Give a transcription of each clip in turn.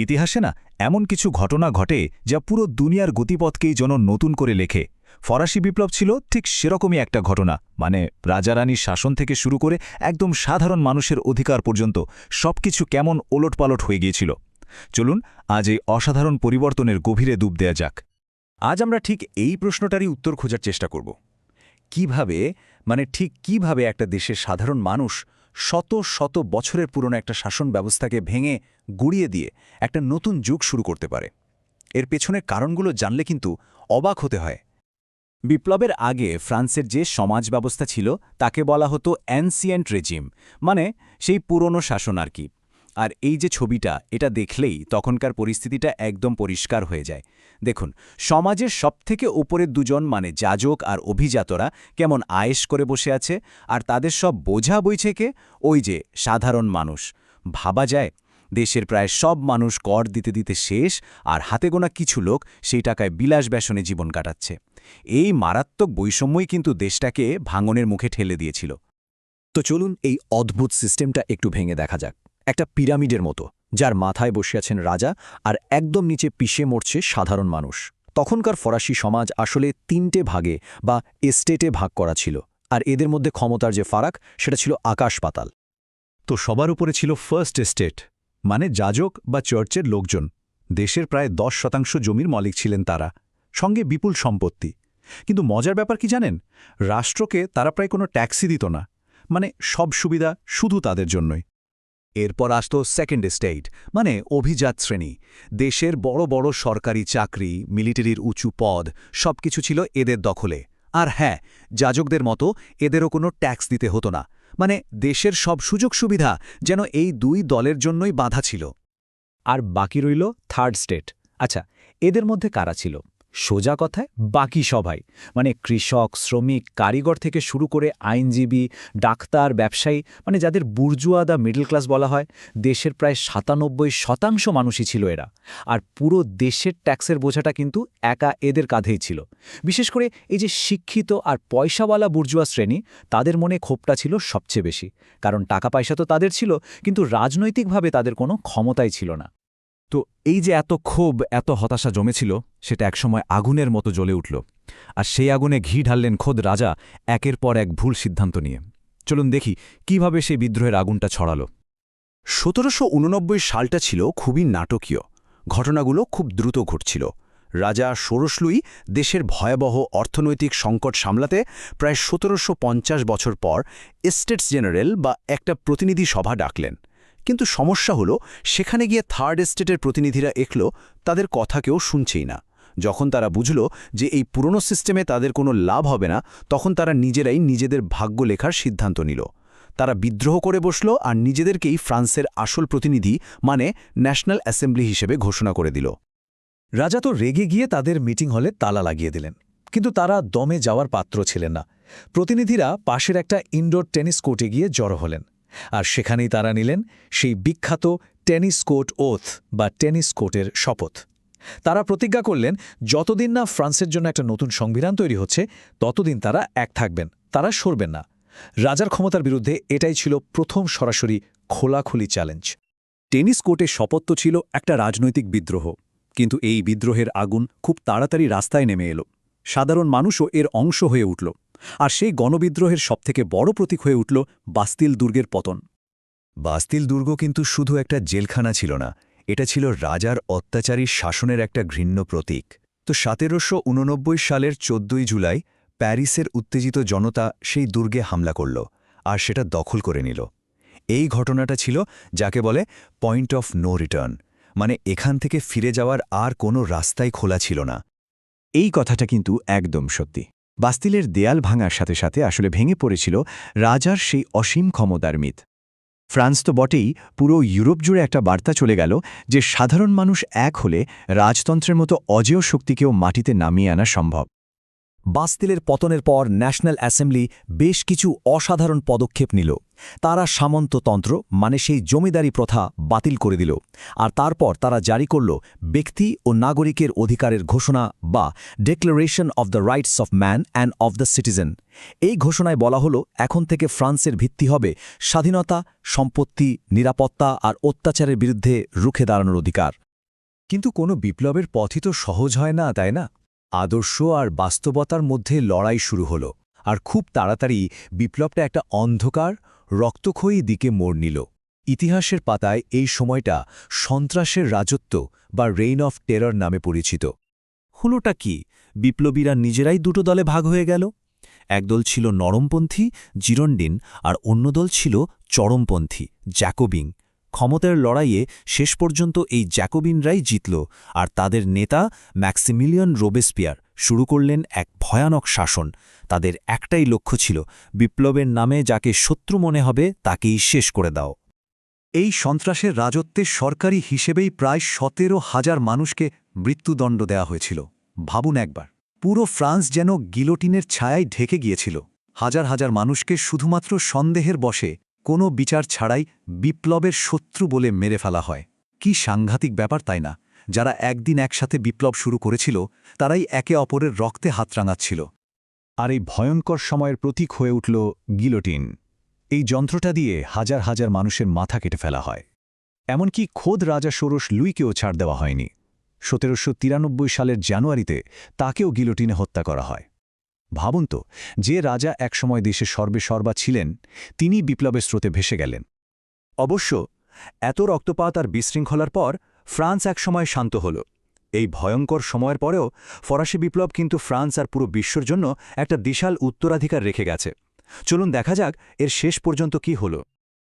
ইতিহাসে না এমন কিছু ঘটনা ঘটে যা পুরো দুনিয়ার গতিপথকেই যেন নতুন করে লেখে। ফরাসি বিপ্লব ছিল ঠিক সেরকমই একটা ঘটনা মানে রাজারানীর শাসন থেকে শুরু করে একদম সাধারণ মানুষের অধিকার পর্যন্ত সবকিছু কেমন ওলটপালট হয়ে গিয়েছিল। চলুন আজ এই অসাধারণ পরিবর্তনের গভীরে ডুব দেয়া যাক। আজ আমরা ঠিক এই প্রশ্নটারই উত্তর খোঁজার চেষ্টা করব। কীভাবে মানে ঠিক কীভাবে একটা দেশের সাধারণ মানুষ শত শত বছরের পুরনো একটা শাসন ব্যবস্থাকে ভেঙে গুড়িয়ে দিয়ে একটা নতুন যুগ শুরু করতে পারে। এর পেছনের কারণগুলো জানলে কিন্তু অবাক হতে হয়। বিপ্লবের আগে ফ্রান্সের যে সমাজ ব্যবস্থা ছিল, তাকে বলা হতো অ্যানসিয়েন্ট রেজিম মানে সেই পুরনো শাসন আর কি। আর এই যে ছবিটা, এটা দেখলেই তখনকার পরিস্থিতিটা একদম পরিষ্কার হয়ে যায়। দেখুন, সমাজের সবথেকে ওপরের দুজন মানে যাজক আর অভিজাতরা কেমন আয়েস করে বসে আছে আর তাদের সব বোঝা বইছে কে? ওই যে সাধারণ মানুষ। ভাবা যায়, দেশের প্রায় সব মানুষ কর দিতে দিতে শেষ আর হাতে গোনা কিছু লোক সেই টাকায় বিলাস ব্যসনে জীবন কাটাচ্ছে। এই মারাত্মক বৈষম্যই কিন্তু দেশটাকে ভাঙনের মুখে ঠেলে দিয়েছিল। তো চলুন এই অদ্ভুত সিস্টেমটা একটু ভেঙে দেখা যাক। একটা পিরামিডের মতো, যার মাথায় বসে আছেন রাজা আর একদম নিচে পিষে মরছে সাধারণ মানুষ। তখনকার ফরাসি সমাজ আসলে তিনটে ভাগে বা এস্টেটে ভাগ করা ছিল, আর এদের মধ্যে ক্ষমতার যে ফারাক, সেটা ছিল আকাশ পাতাল। তো সবার উপরে ছিল ফার্স্ট এস্টেট মানে যাজক বা চার্চের লোকজন। দেশের প্রায় দশ শতাংশ জমির মালিক ছিলেন তারা, সঙ্গে বিপুল সম্পত্তি। কিন্তু মজার ব্যাপার কি জানেন? রাষ্ট্রকে তারা প্রায় কোনো ট্যাক্সই দিত না মানে সব সুবিধা শুধু তাদের জন্যই। এরপর আসত সেকেন্ড স্টেট মানে অভিজাত শ্রেণি। দেশের বড় বড় সরকারি চাকরি মিলিটারির উঁচু পদ, সবকিছু ছিল এদের দখলে। আর হ্যাঁ যাজকদের মতো এদেরও কোনো ট্যাক্স দিতে হতো না। মানে দেশের সব সুযোগ সুবিধা যেন এই দুই দলের জন্যই বাধা ছিল। আর বাকি রইল থার্ড স্টেট আচ্ছা এদের মধ্যে কারা ছিল? সোজা কথায় বাকি সবাই মানে কৃষক, শ্রমিক, কারিগর থেকে শুরু করে আইনজীবী, ডাক্তার, ব্যবসায়ী মানে যাদের বুর্জুয়া দা মিডল ক্লাস বলা হয়, দেশের প্রায় সাতানব্বই শতাংশ মানুষই ছিল এরা। আর পুরো দেশের ট্যাক্সের বোঝাটা কিন্তু একা এদের কাঁধেই ছিল। বিশেষ করে এই যে শিক্ষিত আর পয়সাওয়ালা বুর্জুয়া শ্রেণি, তাদের মনে ক্ষোভটা ছিল সবচেয়ে বেশি। কারণ টাকা পয়সা তো তাদের ছিল, কিন্তু রাজনৈতিকভাবে তাদের কোনো ক্ষমতাই ছিল না। তো এই যে এত ক্ষোভ, এত হতাশা জমেছিল, সেটা একসময় আগুনের মতো জ্বলে উঠল। আর সেই আগুনে ঘি ঢাললেন খোদ রাজা একের পর এক ভুল সিদ্ধান্ত নিয়ে। চলুন দেখি কীভাবে সেই বিদ্রোহের আগুনটা ছড়ালো। সতেরোশো উননব্বই সালটা ছিল খুবই নাটকীয়। ঘটনাগুলো খুব দ্রুত ঘটছিল। রাজা ষোড়শলুই দেশের ভয়াবহ অর্থনৈতিক সংকট সামলাতে প্রায় সতেরোশো পঞ্চাশ বছর পর এস্টেটস জেনারেল বা একটা প্রতিনিধি সভা ডাকলেন। কিন্তু সমস্যা হলো, সেখানে গিয়ে থার্ড এস্টেটের প্রতিনিধিরা একলো, তাদের কথা কেউ শুনছেই না। যখন তারা বুঝল যে এই পুরনো সিস্টেমে তাদের কোনো লাভ হবে না, তখন তারা নিজেরাই নিজেদের ভাগ্য লেখার সিদ্ধান্ত নিল। তারা বিদ্রোহ করে বসল আর নিজেদেরকেই ফ্রান্সের আসল প্রতিনিধি মানে ন্যাশনাল অ্যাসেম্বলি হিসেবে ঘোষণা করে দিল। রাজা তো রেগে গিয়ে তাদের মিটিং হলে তালা লাগিয়ে দিলেন, কিন্তু তারা দমে যাওয়ার পাত্র ছিলেন না। প্রতিনিধিরা পাশের একটা ইনডোর টেনিস কোর্টে গিয়ে জড়ো হলেন। আর সেখানেই তারা নিলেন সেই বিখ্যাত টেনিস কোর্ট ওথ বা টেনিস কোর্টের শপথ। তারা প্রতিজ্ঞা করলেন, যতদিন না ফ্রান্সের জন্য একটা নতুন সংবিধান তৈরি হচ্ছে, ততদিন তারা এক থাকবেন, তারা সরবেন না। রাজার ক্ষমতার বিরুদ্ধে এটাই ছিল প্রথম সরাসরি খোলাখুলি চ্যালেঞ্জ। টেনিস কোর্টে শপথ তো ছিল একটা রাজনৈতিক বিদ্রোহ, কিন্তু এই বিদ্রোহের আগুন খুব তাড়াতাড়ি রাস্তায় নেমে এলো। সাধারণ মানুষও এর অংশ হয়ে উঠল। আর সেই গণবিদ্রোহের সবথেকে বড় প্রতীক হয়ে উঠল বাস্তিল দুর্গের পতন। বাস্তিল দুর্গ কিন্তু শুধু একটা জেলখানা ছিল না, এটা ছিল রাজার অত্যাচারী শাসনের একটা ঘৃণ্য প্রতীক। তো সতেরোশো উননব্বই সালের চোদ্দই জুলাই প্যারিসের উত্তেজিত জনতা সেই দুর্গে হামলা করল আর সেটা দখল করে নিল। এই ঘটনাটা ছিল যাকে বলে পয়েন্ট অফ নো রিটার্ন মানে এখান থেকে ফিরে যাওয়ার আর কোনো রাস্তাই খোলা ছিল না। এই কথাটা কিন্তু একদম সত্যি। বাস্তিলের দেয়াল ভাঙার সাথে সাথে আসলে ভেঙে পড়েছিল রাজার সেই অসীম ক্ষমতার মিথ ফ্রান্স তো বটেই পুরো ইউরোপ জুড়ে একটা বার্তা চলে গেল যে সাধারণ মানুষ এক হলে রাজতন্ত্রের মতো অজেয় শক্তিকেও মাটিতে নামিয়ে আনা সম্ভব। বাস্তিলের পতনের পর ন্যাশনাল অ্যাসেম্বলি বেশ কিছু অসাধারণ পদক্ষেপ নিল। তারা সামন্ততন্ত্র মানে সেই জমিদারি প্রথা বাতিল করে দিল। আর তারপর তারা জারি করল ব্যক্তি ও নাগরিকের অধিকারের ঘোষণা বা declaration of the rights of man and of the citizen এই ঘোষণায় বলা হলো, এখন থেকে ফ্রান্সের ভিত্তি হবে স্বাধীনতা, সম্পত্তি, নিরাপত্তা আর অত্যাচারের বিরুদ্ধে রুখে দাঁড়ানোর অধিকার। কিন্তু কোনো বিপ্লবের পথই তো সহজ হয় না, তাই না? আদর্শ আর বাস্তবতার মধ্যে লড়াই শুরু হলো। আর খুব তাড়াতাড়ি বিপ্লবটা একটা অন্ধকার রক্তক্ষয়ী দিকে মোড় নিল। ইতিহাসের পাতায় এই সময়টা সন্ত্রাসের রাজত্ব বা রেইন অফ টেরর নামে পরিচিত। হলোটা কি? বিপ্লবীরা নিজেরাই দুটো দলে ভাগ হয়ে গেল? একদল ছিল নরমপন্থী, জিরন্ডিন, আর অন্য দল ছিল চরমপন্থী জ্যাকোবিং ক্ষমতার লড়াইয়ে শেষ পর্যন্ত এই জ্যাকোবিনরাই জিতল, আর তাদের নেতা ম্যাক্সিমিলিয়ন রোবেসপিয়ার। শুরু করলেন এক ভয়ানক শাসন। তাদের একটাই লক্ষ্য ছিল, বিপ্লবের নামে যাকে শত্রু মনে হবে তাকেই শেষ করে দাও। এই সন্ত্রাসের রাজত্বে সরকারি হিসেবেই প্রায় সতেরো হাজার মানুষকে মৃত্যুদণ্ড দেয়া হয়েছিল। ভাবুন একবার, পুরো ফ্রান্স যেন গিলোটিনের ছায়ায় ঢেকে গিয়েছিল। হাজার হাজার মানুষকে শুধুমাত্র সন্দেহের বসে কোনো বিচার ছাড়াই বিপ্লবের শত্রু বলে মেরে ফেলা হয়। কি সাংঘাতিক ব্যাপার তাই না? যারা একদিন একসাথে বিপ্লব শুরু করেছিল, তারাই একে অপরের রক্তে হাত রাঙাচ্ছিল। আর এই ভয়ঙ্কর সময়ের প্রতীক হয়ে উঠল গিলোটিন। এই যন্ত্রটা দিয়ে হাজার হাজার মানুষের মাথা কেটে ফেলা হয়। এমনকি খোদ রাজা ষোড়শ লুইকেও ছাড় দেওয়া হয়নি। সতেরোশো তিরানব্বই সালের জানুয়ারিতে তাকেও গিলোটিনে হত্যা করা হয়। ভাবুন তো, যে রাজা একসময় দেশে সর্বে সর্বা ছিলেন তিনি বিপ্লবের স্রোতে ভেসে গেলেন। অবশ্য, এত রক্তপাত আর বিশৃঙ্খলার পর ফ্রান্স একসময় শান্ত হল। এই ভয়ঙ্কর সময়ের পরেও ফরাসি বিপ্লব কিন্তু ফ্রান্স আর পুরো বিশ্বর জন্য একটা বিশাল উত্তরাধিকার রেখে গেছে। চলুন দেখা যাক এর শেষ পর্যন্ত কি হল।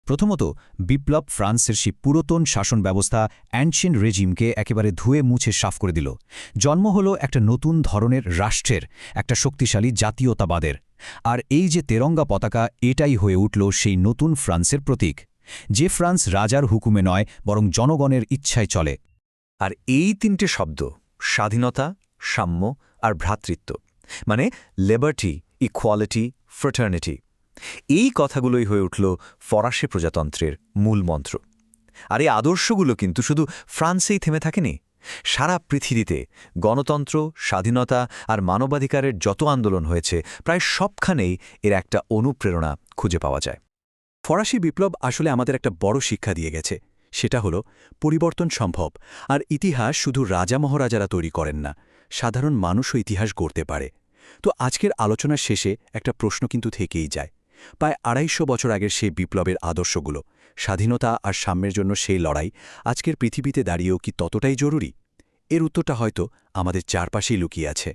প্রথমত, বিপ্লব ফ্রান্সের সেই পুরাতন শাসন ব্যবস্থা অ্যানশিয়েন রেজিমকে একেবারে ধুয়ে মুছে সাফ করে দিল। জন্ম হল একটা নতুন ধরনের রাষ্ট্রের, একটা শক্তিশালী জাতীয়তাবাদের। আর এই যে তেরঙ্গা পতাকা, এটাই হয়ে উঠল সেই নতুন ফ্রান্সের প্রতীক। যে ফ্রান্স রাজার হুকুমে নয়, বরং জনগণের ইচ্ছায় চলে। আর এই তিনটে শব্দ, স্বাধীনতা, সাম্য আর ভ্রাতৃত্ব মানে লেবার্টি ইকোয়ালিটি ফ্রেটার্নিটি এই কথাগুলোই হয়ে উঠল ফরাসি প্রজাতন্ত্রের মূল মন্ত্র। আর এই আদর্শগুলো কিন্তু শুধু ফ্রান্সেই থেমে থাকেনি। সারা পৃথিবীতে গণতন্ত্র, স্বাধীনতা আর মানবাধিকারের যত আন্দোলন হয়েছে, প্রায় সবখানেই এর একটা অনুপ্রেরণা খুঁজে পাওয়া যায়। ফরাসি বিপ্লব আসলে আমাদের একটা বড় শিক্ষা দিয়ে গেছে। সেটা হলো, পরিবর্তন সম্ভব, আর ইতিহাস শুধু রাজা মহারাজারা তৈরি করেন না, সাধারণ মানুষও ইতিহাস গড়তে পারে। তো আজকের আলোচনার শেষে একটা প্রশ্ন কিন্তু থেকেই যায়। প্রায় আড়াইশো বছর আগের সেই বিপ্লবের আদর্শগুলো, স্বাধীনতা আর সাম্যের জন্য সেই লড়াই আজকের পৃথিবীতে দাঁড়িয়েও কি ততটাই জরুরি? এর উত্তরটা হয়তো আমাদের চারপাশেই লুকিয়ে আছে।